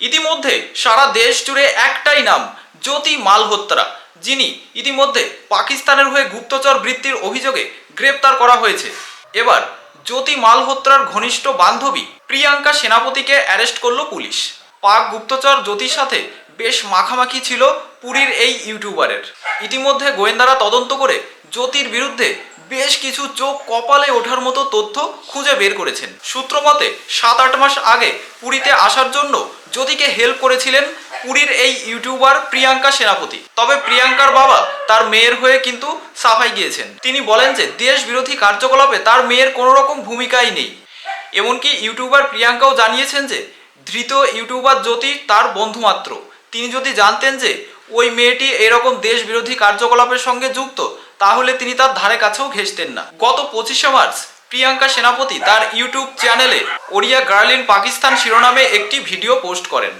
ইতিমধ্যে সারা দেশ জুড়ে একটাই নাম, জ্যোতি মালহোত্রা যিনি ইতিমধ্যে পাকিস্তানের হয়ে গুপ্তচর বৃত্তির অভিযোগে গ্রেপ্তার করা হয়েছে। এবার জ্যোতি মালহোত্রার ঘনিষ্ঠ বান্ধবী প্রিয়াঙ্কা সেনাপতিকে অ্যারেস্ট করল পুলিশ। পাক গুপ্তচর জ্যোতির সাথে বেশ মাখামাখি ছিল পুরীর এই ইউটিউবারের। ইতিমধ্যে গোয়েন্দারা তদন্ত করে জ্যোতির বিরুদ্ধে বেশ কিছু চোখ কপালে ওঠার মতো তথ্য খুঁজে বের করেছেন। সূত্রমতে সাত আট মাস আগে পুরীতে আসার জন্য জ্যোতিকে হেল্প করেছিলেন পুরীর এই ইউটিউবার প্রিয়াঙ্কা সেনাপতি। তবে প্রিয়াঙ্কার বাবা তার মেয়ের হয়ে কিন্তু সাফাই গিয়েছেন। তিনি বলেন যে দেশ বিরোধী কার্যকলাপে তার মেয়ের কোনো রকম ভূমিকাই নেই। এমনকি ইউটিউবার প্রিয়াঙ্কাও জানিয়েছেন যে, ধৃত ইউটিউবার জ্যোতি তার বন্ধু মাত্র তিনি যদি জানতেন যে, ওই মেয়েটি এরকম দেশ বিরোধী কার্যকলাপের সঙ্গে যুক্ত, তাহলে তিনি তার ধারে কাছেও ঘেঁষতেন না। গত পঁচিশে মার্চ প্রিয়াঙ্কা সেনাপতি তার ইউটিউব চ্যানেলে ওড়িয়া গার্ল ইন পাকিস্তান শিরোনামে একটি ভিডিও পোস্ট করেন।